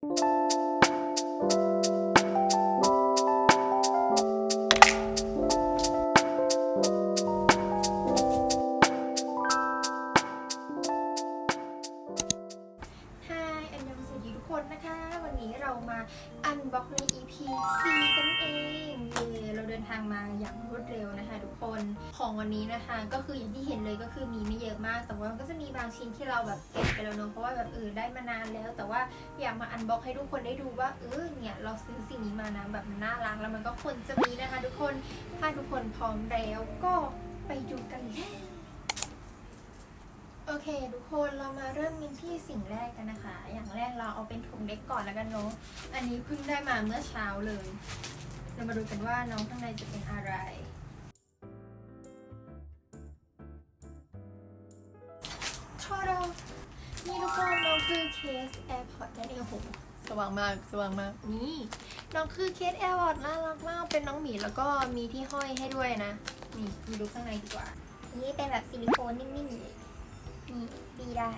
Thank you. ใน EP 4กันเองเย่เราเดินทางมาอย่างรวดเร็วนะคะทุกคนของวันนี้นะคะ ก็คืออย่างที่เห็นเลยก็คือมีไม่เยอะมาก แต่ว่ามันก็จะมีบางชิ้นที่เราแบบเก็บไปแล้วเนอะเพราะว่าแบบเออได้มานานแล้ว แต่ว่าอยากมาอันบ็อกให้ทุกคนได้ดูว่าเออเนี่ยเราซื้อสิ่งนี้มานะแบบมันน่ารักแล้วมันก็ควรจะมีนะคะ ทุกคนถ้าทุกคนพร้อมแล้วก็ไปดูกันเลย โอเค ทุกคนเรามาเริ่มกันที่สิ่งแรกกันนะคะ อย่างแรกเราเอาเป็นถุงเล็กก่อนแล้วกันเนาะอันนี้เพิ่งได้มาเมื่อเช้าเลย เรามาดูกันว่าน้องข้างในจะเป็นอะไรทอดนี่ทุกคนน้องคือเคส AirPods นั่นเองโอ้โหสว่างมากสว่างมากนี่น้องคือเคส AirPods น่ารักมากเป็นน้องหมีแล้วก็มีที่ห้อยให้ด้วยนะ นี่มาดูข้างในดีกว่า นี่เป็นแบบซิลิโคนนิ่มๆ นี่ดีได้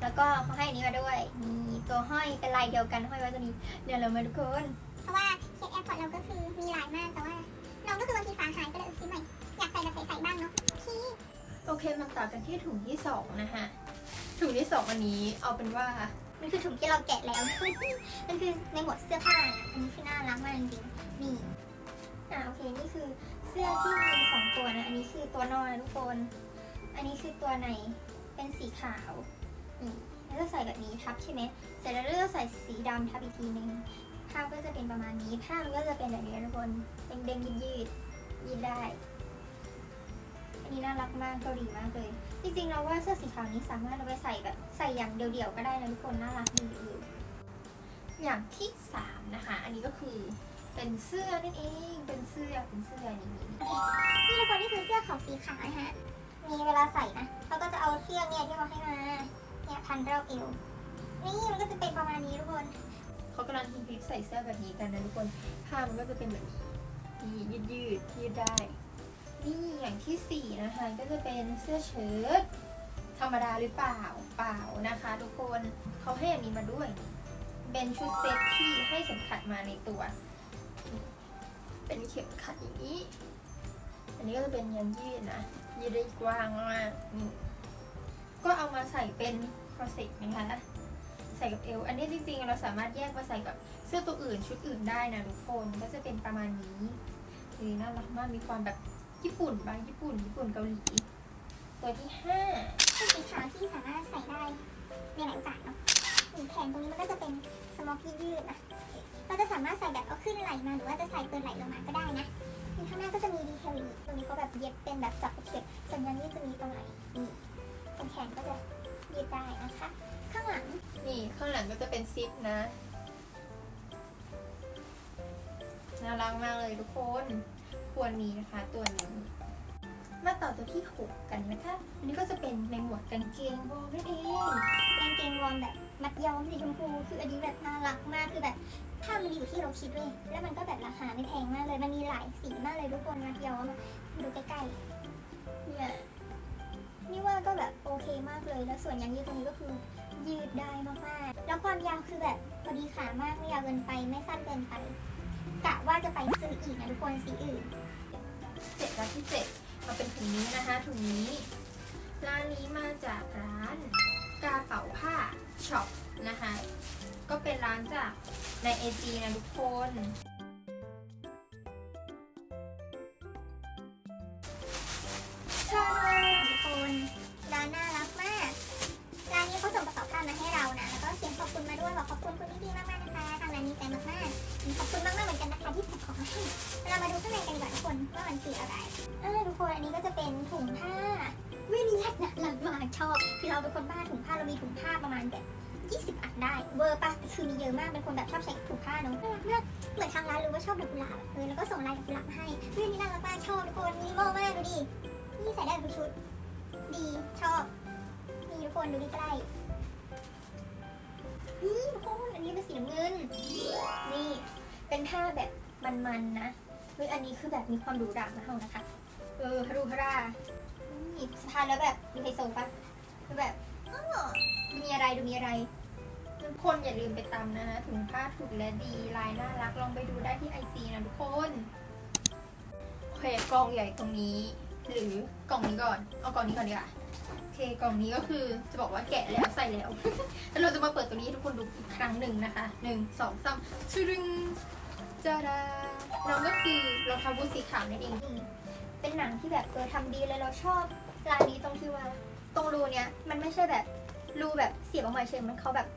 แล้วก็เขาให้อันนี้มาด้วยมีตัวห้อยเป็นลายเดียวกันห้อยไว้ตัวนี้ เดี๋ยวเรามาทุกคน เพราะว่าเคสแอร์พอร์ตเราก็คือมีหลายมากแต่ว่าน้องก็คือบางทีฝาหายก็เลยเอาซื้อใหม่ อยากใส่แบบใส่ๆบ้างเนาะที่โอเคมาต่อกันที่ถุงที่สองนะคะถุงที่สองอันนี้เอาเป็นว่า มันคือถุงที่เราแกะแล้ว มันคือในหมวดเสื้อผ้าน่ะอันนี้คือน่ารักมากจริงๆนี่อ่าโอเคนี่คือเสื้อที่มีสองตัวนะ อันนี้คือตัวนอนนะทุกคน อันนี้คือตัวในเป็นสีขาวนี่แล้วก็ใส่แบบนี้ทับใช่ไหมเสร็จแล้วเราก็ใส่สีดำทับอีกทีนึงผ้าก็จะเป็นประมาณนี้ผ้ามันก็จะเป็นแบบนี้ทุกคนเป็นเด้งๆยืดๆยืดได้อันนี้น่ารักมากเกาหลีมากเลย จริงๆเราว่าเสื้อสีขาวนี้สามารถเอาไปใส่แบบใส่อย่างเดี่ยวๆก็ได้นะทุกคนน่ารักดีอยู่อย่างที่สามนะคะ อันนี้ก็คือเป็นเสื้อนั่นเอง เป็นเสื้อเป็นเสื้อนี่นี่ทุกคนนี่คือเสื้อของสีขาวนะฮะ มีเวลาใส่นะเขาก็จะเอาเชือกเนี่ยที่เขาให้มาเนี่ยพันรอบเอวนี่มันก็จะเป็นประมาณนี้ทุกคนเขากำลังฮิตใส่เสื้อแบบนี้กันนะทุกคนผ้ามันก็จะเป็นแบบนี้ยืดยืดยืดได้ นี่อย่างที่สี่นะคะก็จะเป็นเสื้อเชิ้ตธรรมดาหรือเปล่าเปล่านะคะ ทุกคนเขาให้อันนี้มาด้วย เป็นชุดเซ็ตที่ให้เข็มขัดมาในตัว เป็นเข็มขัดอย่างนี้ อันนี้ก็จะเป็นยังยืดนะ ยืดกว้างมากนี่ก็เอามาใส่เป็นคอเซ็ตนะคะใส่กับเอว อันนี้จริงๆ เราสามารถแยกมาใส่กับเสื้อตัวอื่นชุดอื่นได้นะทุกคนก็จะเป็นประมาณนี้คือน่ารักมากมีความแบบญี่ปุ่นบางญี่ปุ่นญี่ปุ่นเกาหลีตัวที่ห้าเป็นสีขาวที่สามารถใส่ได้ในหลายโอกาสเนาะอืมแขนตรงนี้มันก็จะเป็นสมอกยืดๆนะเราจะสามารถใส่แบบเอาขึ้นไหลมาหรือว่าจะใส่เกินไหลลงมาก็ได้นะ ข้างหน้าก็จะมีดีเทลอย่างนี้ตรงนี้เขาแบบเย็บเป็นแบบจับเข็บส่วนยันนี่จะมีตรงไหล่นี่ตรงแขนก็จะยืดได้นะคะ ข้างหลังนี่ข้างหลังก็จะเป็นซิปนะน่ารักมากเลยทุกคนควรมีนะคะตัวนี้มาต่อตัวที่ 6 กันนะคะ อันนี้ก็จะเป็นในหมวดกางเกงวอร์มนั่นเองกางเกงวอร์มแบบ มัดย้อมสีชมพู คืออันนี้แบบน่ารักมากคือแบบถ้ามันดีกว่ที่เราคิดเว้ยแล้วมันก็แบบราคาไม่แพงมากเลย มันมีหลายสีมากเลยทุกคนมัดย้อมดูใกล้ๆเนี่ยนี่ว่าก็แบบโอเคมากเลย แล้วส่วนยางยืดตรงนี้ก็คือยืดได้มากๆ แล้วความยาวคือแบบพอดีขามากไม่ยาวเกินไปไม่สั้นเกินไปกะว่าจะไปซื้ออีกนะทุกคนสีอื่นเจ็ดร้านที่เจ็ดมาเป็นถุงนี้นะคะถุงนี้ร้านนี้มาจากร้าน กาเป๋าผ้าช็อปนะคะก็เป็นร้านจากในเอจีนะทุกคนใช่ทุกคนร้านน่ารักมาก ร้านนี้เขาส่งกระเป๋าผ้ามาให้เรานะ แล้วก็เขียนขอบคุณมาด้วยบอกขอบคุณคุณพี่ๆมากๆนะคะ ทางร้านนี้ใจมากๆขอบคุณมากๆเหมือนกันนะคะที่ส่งของมาให้ เรามาดูข้างในกันดีกว่าทุกคนว่ามันคืออะไรอ่าทุกคนอันนี้ก็จะเป็นถุงผ้า ชอบ คือเราเป็นคนบ้าถุงผ้าเรามีถุงผ้าประมาณแบบ20 อันได้ เวอร์ปะคือมีเยอะมากเป็นคนแบบชอบใช้ถุงผ้าเนอะน่ารักมากเหมือนทางร้านรู้ว่าชอบดอกกุหลาบเออแล้วก็ส่งลายดอกกุหลาบมาให้วินี่น่ารักมากชอบทุกคนมินิมอลมากดูดินี่ใส่ได้ทุกชุด ดีชอบนี่ทุกคนดูใกล้นี่ทุกคนอันนี้เป็นสีน้ำเงินนี่เป็นผ้าแบบมันๆนะเฮ้ยอันนี้คือแบบมีความหรูหรานะเฮานะคะ เออฮารุฮารานี่สะพานแล้วแบบดูไฮโซปะ คือแบบอ้อมีอะไรดูมีอะไร ทุกคนอย่าลืมไปตามนะคะถุงผ้าถูกและดีลายน่ารักลองไปดูได้ที่ไอซีนะทุกคนโอเคกล่องใหญ่ตรงนี้ หรือกล่องนี้ก่อนเอากล่องนี้ก่อนดีกว่าโอเคกล่องนี้ก็คือจะบอกว่าแกะแล้วใส่แล้วแล้วเราจะมาเปิดตัวนี้ให้ทุกคนดูอีกครั้งหนึ่งนะคะหนึ่งสองสามชึดึงจ้าดาน้องก็คือรองเท้าบูทสีขาวนั่นเองเป็นหนังที่แบบเออทำดีเลยเราชอบร้านนี้ตรงที่ว่า ตรงรูเนี้ยมันไม่ใช่แบบรูแบบเสียบออกมาเฉยมันเขาแบบ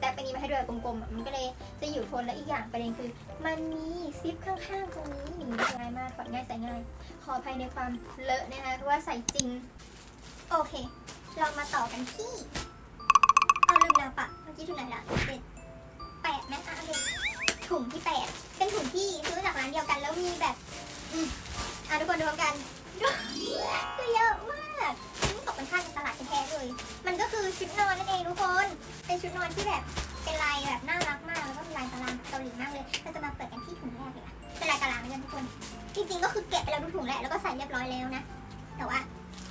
แต่เป็นนี้มาให้ด้วยกลมๆอะมันก็เลยจะอยู่ทนและอีกอย่างประเด็นคือ มันมีซิปข้างๆตรงนี้หนีง่ายมากถอดง่ายใส่ง่าย ขออภัยในความเลอะนะคะเพราะว่าใส่จริง โอเค เรามาต่อกันที่เอาลืมแล้วปะเมื่อกี้ถึงไหนละเจ็ดแปดไหมอะโอเคถุงที่แปดเป็นถุงที่ซื้อจากร้านเดียวกันแล้วมีแบบ อืมอะทุกคนดูพร้อมกันคือเยอะมาก นี่ตกเป็นค่าในตลาดแท้เลย มันก็คือชุดนอนนั่นเองทุกคน เป็นชุดนอนที่แบบเป็นลายแบบน่ารักมากแล้วก็มีลายตารางเกาหลีมากเลยเราจะมาเปิดกันที่ถุงแรกเลยอะเป็นลายตารางเลยทุกคน จริงๆก็คือแกะไปแล้วทุกถุงแหละแล้วก็ใส่เรียบร้อยแล้วนะ แต่ว่า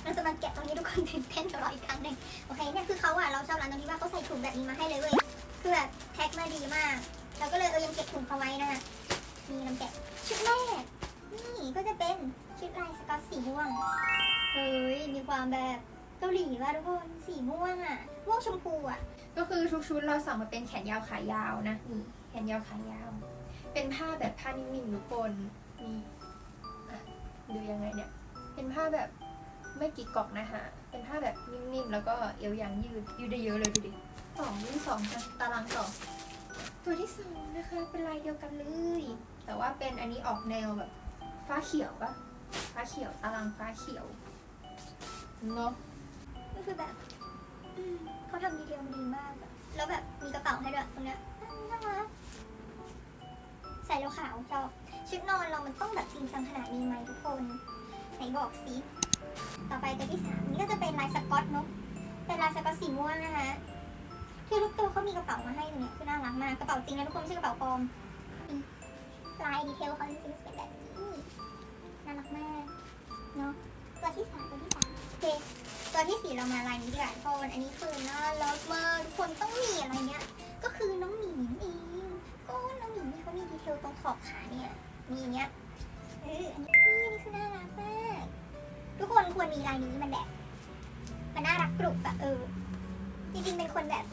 เราจะมาแกะตรงนี้ทุกคนตื่นเต้นจะรออีกครั้งหนึ่งโอเคเนี่ยคือเขาอะเราชอบร้านตรงที่ว่าเขาใส่ถุงแบบนี้มาให้เลยเว้ยคือแบบแพ็คมาดีมากเราก็เลยเออยังเก็บถุงเขาไว้นะคะนี่ลำแกะชุดแรกนี่ก็จะเป็นชุดลายสกอตสีม่วงเฮ้ยมีความแบบ เกาหลีว่ะทุกคนสีม่วงอะม่วงชมพูอะ ก็คือทุกชุดเราสั่งมาเป็นแขนยาวขายาวนะนี่แขนยาวขายาว เป็นผ้าแบบผ้านิ่มๆทุกคนนี่อะดูยังไงเนี่ย เป็นผ้าแบบไม่กี่กล่องนะคะเป็นผ้าแบบนิ่มๆแล้วก็เอวยางยืดยืดได้เยอะเลยดูดิสองนี่สองนะตารางสองตัวที่สองนะคะเป็นลายเดียวกันเลย แต่ว่าเป็นอันนี้ออกแนวแบบฟ้าเขียวปะฟ้าเขียวตารางฟ้าเขียวเนาะก็ คือแบบอืมเขาทำดีเทลดีมากอะแล้วแบบมีกระเป๋าให้ด้วยตรงเนี้ยน่ารักใส่แล้วขาวชอบชุดนอนเรามันต้องแบบจริงจังขนาดนี้ไหมทุกคน ไหนบอกสิต่อไปตัวที่สามนี่ก็จะเป็นลายสกอตเนอะเป็นลายสกอตสีม่วงนะคะคือทุกตัวเขามีกระเป๋ามาให้ตรงเนี้ยคือน่ารักมากกระเป๋าจริงนะทุกคนไม่ใช่กระเป๋าปลอมอืมลายดีเทลเขาจริงๆเป็นแบบนี้น่ารักมากเนาะ ตัวที่สามตัวที่สามโอเคตัวที่สี่เรามาลายนี้ดีกว่าทุกคนอันนี้คือน่ารักมากทุกคนต้องมีอะไรเนี้ย ก็คือน้องหมีนั่เองก็น้องหมีนี่เขามีดีเทลตรงขอบขาเนี่ยมีเงี้ยเอออันนี้นี่นี่คือน่ารักมากทุกคนควรมีลายนี้มันแบบมันน่ารักกรุบอะเออ จริงๆเป็นคนแบบ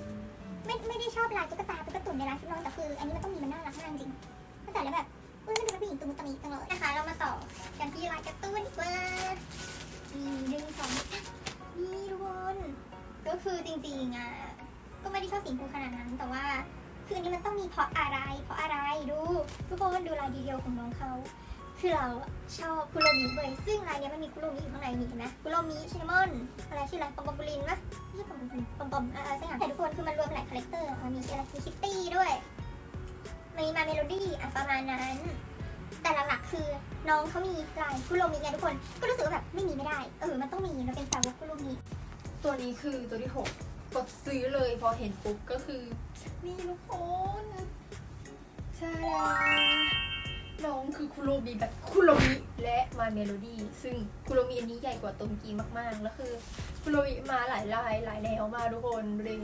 ไม่ไม่ได้ชอบลายตุ๊กตาตุ๊กตุ่นในร้านชุดนอนแต่คือ อันนี้มันต้องมีมันน่ารักมากจริงเข้าใจแล้วแบบ เออมันดูเป็นผู้หญิงตุ่มตะมีจังเลยนะคะ เรามาต่อกันที่ลายการ์ตูนดีกว่านี่หนึ่งสองสามนี่ทุกคนก็คือจริงๆอะก็ไม่ได้ชอบสีชมพูขนาดนั้น แต่ว่าคืออันนี้มันต้องมีเพราะอะไร เพราะอะไรดู ทุกคนดูลายดีเทลของน้องเขาคือเราชอบคุโรมิเว้ยซึ่งลายเนี้ยมันมีคุโรมิอยู่ข้างในนี่เห็นไหมคุโรมิชินามอนอะไรชื่ออะไรปอมปอมบูลินปะไม่ใช่ปอมปอมบูลินปอมปอมอะไรสักอย่างแต่ทุกคนคือมันรวมหลายคาแรคเตอร์มีอะไรมีคิตตี้ด้วย มีมาเมโลดี้อะประมาณนั้น แต่หลักๆคือน้องเขามีลายคุโรมิไงทุกคน ก็รู้สึกว่าแบบไม่มีไม่ได้ เออ มันต้องมีเราเป็นสาวกคุโรมิตัวนี้คือตัวที่หกกดซื้อเลยพอเห็นปุ๊บก็คือ นี่ทุกคนชาดาน้องคือคุโรมิแบบคุโรมิและมาเมโลดี้ซึ่งคุโรมิอันนี้ใหญ่กว่าตรงกีมากๆ แล้วคือคุโรมิมาหลายลายหลายแนวมากทุกคนเลย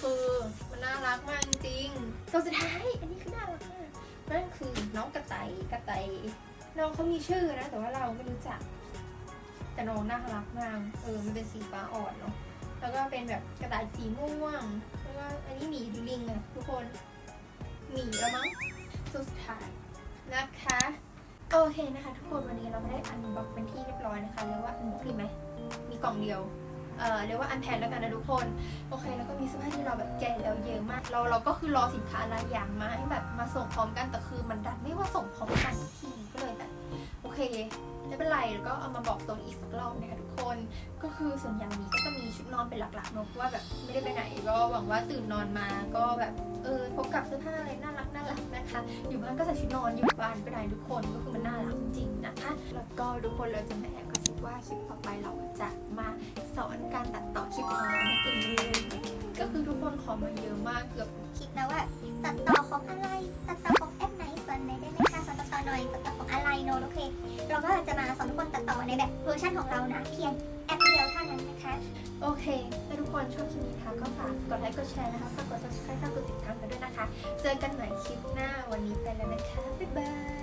คือมั น่ารักมากจริงๆตัวสุดท้าย อันนี้คือน่ารักมากนั่นคือน้องกระไตกระไตน้องเขามีชื่อนะ แต่ว่าเราไม่รู้จัก แต่น้องน่ารักมากเออมันเป็นสีฟ้าอ่อนเนาะแล้วก็เป็นแบบกระต่ายสีม่วงแล้วก็อันนี้หมีหรือลิงอะทุกคนหมีแล้วมั้งสุดท้ายนะคะโอเคนะคะ ทุกคนวันนี้เราได้อันบ็อกเป็นที่เรียบร้อยนะคะเรียกว่าอันบ็อกดีไหมมีกล่องเดียว เอ่อเรียกว่าอันแพนแล้วกันนะทุกคน โอเค แล้วก็มีเสื้อผ้าที่เราแบบแกะแล้วเยอะมาก เราเราก็คือรอสินค้าหลายอย่างมาให้แบบมาส่งพร้อมกันแต่คือมันดันไม่ว่าส่งพร้อมกันทีก็เลยแบบโอเคไม่เป็นไรแล้วก็เอามาบอกตรงอีกสักรอบนะคะทุกคน ก็คือส่วนใหญ่นี้ก็จะมีชุดนอนเป็นหลักๆเนอะเพราะว่าแบบไม่ได้ไปไหนก็หวังว่าตื่นนอนมาก็แบบเออพบกับเสื้อผ้าอะไรน่ารักน่ารักนะคะ อยู่บ้านก็ใส่ชุดนอนอยู่บ้านไปไหนทุกคนก็คือมันน่ารักจริงๆนะคะ แล้วก็ทุกคนเราจะมาแอบกระซิบ ว่าคลิปต่อไปเราจะมาสอนการตัดต่อคลิปของเราให้เป็นเลยก็คือทุกคนขอมาเยอะมากเกือบคิดนะว่า ตัดต่อของอะไร ตัดต่อของแอปไหนส่วนไหนได้ไหมคะสอนตัดต่อหน่อยตัดต่อของอะไรโนโอเค เราก็จะมาสอนทุกคนตัดต่อในแบบเวอร์ชันของเรานะเพียงแอปเดียวเท่านั้นนะคะโอเคถ้าทุกคนชอบคลิปนี้นะคะก็ฝากกดไลค์กดแชร์นะคะฝากกด subscribe ฝากกดติดตามกันด้วยนะคะ เจอกันใหม่คลิปหน้าวันนี้ลาไปค่ะบ๊ายบาย